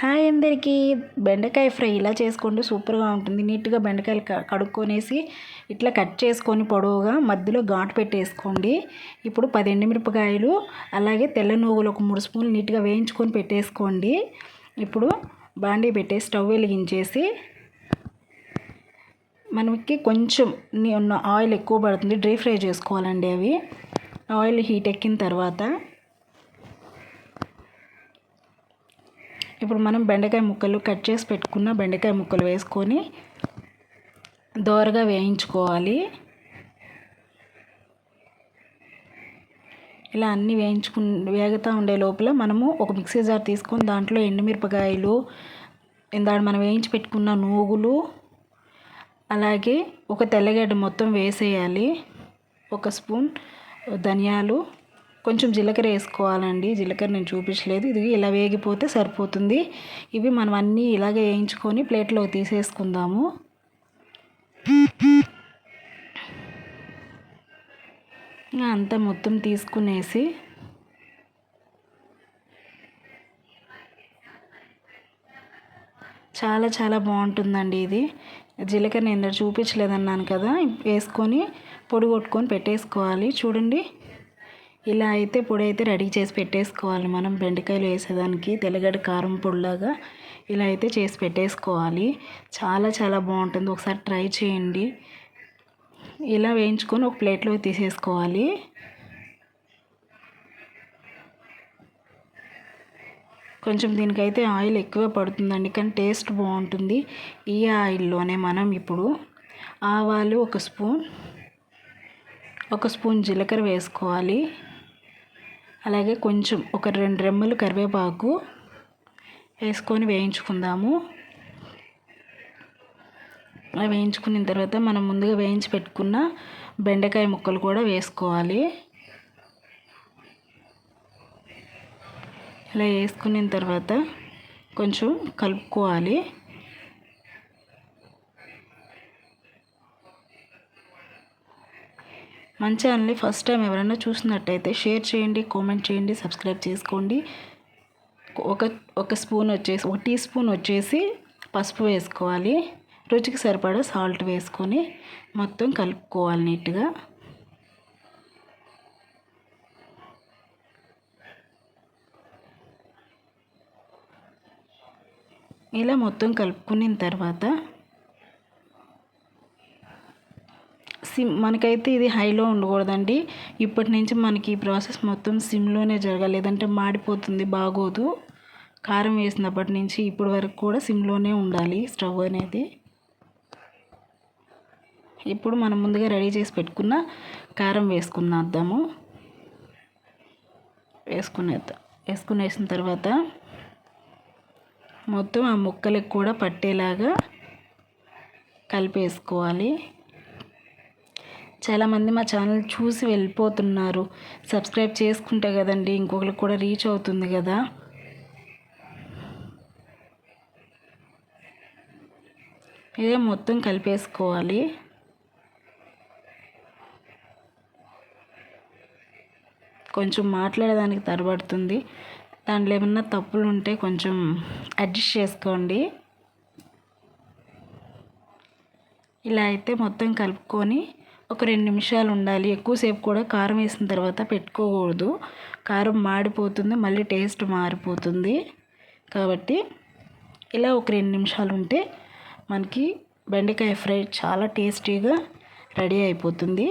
Hi అందరికీ. బెండకాయ fry ఇలా చేసుకోండి సూపర్గా ఉంటుంది. నీట్గా బెండకాయలు కడుక్కొనేసి ఇట్లా కట్ చేసుకొని పొడవుగా మధ్యలో ఘాటు పెట్టేసుకోండి. ఇప్పుడు పది ఎండుమిరపకాయలు అలాగే తెల్ల నువ్వులు ఒక మూడు స్పూన్లు నీట్గా వేయించుకొని పెట్టేసుకోండి. ఇప్పుడు బాండీ పెట్టేసి స్టవ్ వెలిగించేసి మనకి కొంచెం ఉన్న ఆయిల్ ఎక్కువ పడుతుంది. డ్రై ఫ్రై చేసుకోవాలండి అవి. ఆయిల్ హీట్ ఎక్కిన తర్వాత ఇప్పుడు మనం బెండకాయ ముక్కలు కట్ చేసి పెట్టుకున్న బెండకాయ ముక్కలు వేసుకొని దోరగా వేయించుకోవాలి. ఇలా అన్నీ వేయించుకు వేగుతూ ఉండే లోపల మనము ఒక మిక్సీ జార్ తీసుకొని దాంట్లో ఎండుమిరపకాయలు ఇందాడు మనం వేయించి పెట్టుకున్న నూగులు అలాగే ఒక తెల్లగడ్డ మొత్తం వేసేయాలి. ఒక స్పూన్ ధనియాలు కొంచెం జీలకర్ర వేసుకోవాలండి. జీలకర్ర నేను చూపించలేదు. ఇది ఇలా వేగిపోతే సరిపోతుంది. ఇవి మనం అన్నీ ఇలాగే వేయించుకొని ప్లేట్లో తీసేసుకుందాము. అంతా మొత్తం తీసుకునేసి చాలా చాలా బాగుంటుందండి ఇది. జీలకర్ర నేను చూపించలేదన్నాను కదా. వేసుకొని పొడి కొట్టుకొని పెట్టేసుకోవాలి. చూడండి. ఇలా అయితే పొడి అయితే రెడీ చేసి పెట్టేసుకోవాలి. మనం బెండకాయలు వేసేదానికి తెల్లగడ్డ కారం పొడిలాగా ఇలా అయితే చేసి పెట్టేసుకోవాలి. చాలా చాలా బాగుంటుంది. ఒకసారి ట్రై చేయండి. ఇలా వేయించుకొని ఒక ప్లేట్లో తీసేసుకోవాలి. కొంచెం దీనికైతే ఆయిల్ ఎక్కువ పడుతుందండి కానీ టేస్ట్ బాగుంటుంది. ఈ ఆయిల్లోనే మనం ఇప్పుడు ఆవాలు ఒక స్పూన్ ఒక స్పూన్ జీలకర్ర వేసుకోవాలి. అలాగే కొంచెం ఒక రెండు రెమ్మలు కరివేపాకు వేసుకొని వేయించుకుందాము. అలా వేయించుకున్న తర్వాత మనం ముందుగా వేయించి పెట్టుకున్న బెండకాయ ముక్కలు కూడా వేసుకోవాలి. ఇలా వేసుకున్న తర్వాత కొంచెం కలుపుకోవాలి. మన ఛానల్ని ఫస్ట్ టైం ఎవరైనా చూసినట్టయితే షేర్ చేయండి కామెంట్ చేయండి సబ్స్క్రైబ్ చేసుకోండి. ఒక ఒక స్పూన్ వచ్చేసి ఒక టీ స్పూన్ వచ్చేసి పసుపు వేసుకోవాలి. రుచికి సరిపడా సాల్ట్ వేసుకొని మొత్తం కలుపుకోవాలి నీట్గా. ఇలా మొత్తం కలుపుకున్న తర్వాత సిమ్ మనకైతే ఇది హైలో ఉండకూడదండి. ఇప్పటి నుంచి మనకి ఈ ప్రాసెస్ మొత్తం సిమ్లోనే జరగాలి. లేదంటే మాడిపోతుంది బాగోదు. కారం వేసినప్పటి నుంచి ఇప్పటి వరకు కూడా సిమ్లోనే ఉండాలి స్టవ్ అనేది. ఇప్పుడు మనం ముందుగా రెడీ చేసి పెట్టుకున్న కారం వేసుకున్నద్దాము వేసుకునేద్దాం వేసుకునేసిన తర్వాత మొత్తం ఆ ముక్కలకు కూడా పట్టేలాగా కలిపేసుకోవాలి. చాలామంది మా ఛానల్ చూసి వెళ్ళిపోతున్నారు. సబ్స్క్రైబ్ చేసుకుంటే కదండి ఇంకొకరికి కూడా రీచ్ అవుతుంది కదా. ఇదే మొత్తం కలిపేసుకోవాలి. కొంచెం మాట్లాడేదానికి తరబడుతుంది దాంట్లో ఏమన్నా తప్పులు ఉంటే కొంచెం అడ్జస్ట్ చేసుకోండి. ఇలా అయితే మొత్తం కలుపుకొని ఒక రెండు నిమిషాలు ఉండాలి. ఎక్కువసేపు కూడా కారం వేసిన తర్వాత పెట్టుకోకూడదు. కారం మాడిపోతుంది మళ్ళీ టేస్ట్ మారిపోతుంది. కాబట్టి ఇలా ఒక రెండు నిమిషాలు ఉంటే మనకి బెండకాయ ఫ్రై చాలా టేస్టీగా రెడీ అయిపోతుంది.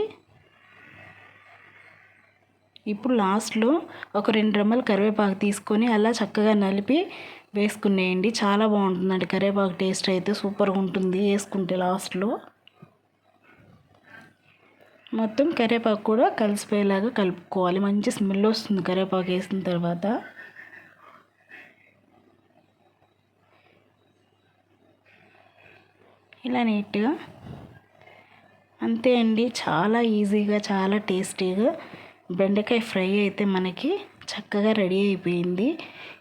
ఇప్పుడు లాస్ట్లో ఒక రెండు రెమ్మలు కరివేపాకు తీసుకొని అలా చక్కగా నలిపి వేసుకునేయండి. చాలా బాగుంటుందండి. కరివేపాకు టేస్ట్ అయితే సూపర్గా ఉంటుంది వేసుకుంటే లాస్ట్లో. మొత్తం కరివేపాకు కూడా కలిసిపోయేలాగా కలుపుకోవాలి. మంచి స్మెల్ వస్తుంది కరివేపాకు వేసిన తర్వాత. ఇలా నీట్గా. అంతే అండి. చాలా ఈజీగా చాలా టేస్టీగా బెండకాయ ఫ్రై అయితే మనకి చక్కగా రెడీ అయిపోయింది.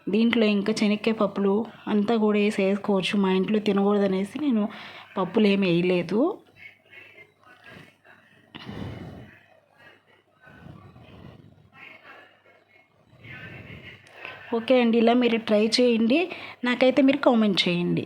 దీంట్లో ఇంకా శనక్కాయ పప్పులు అంతా కూడా వేసి వేసుకోవచ్చు మా ఇంట్లో తినకూడదు అనేసి నేను పప్పులు ఏమి వేయలేదు. ఓకే అండి ఇలా మీరు ట్రై చేయండి. నాకైతే మీరు కామెంట్ చేయండి.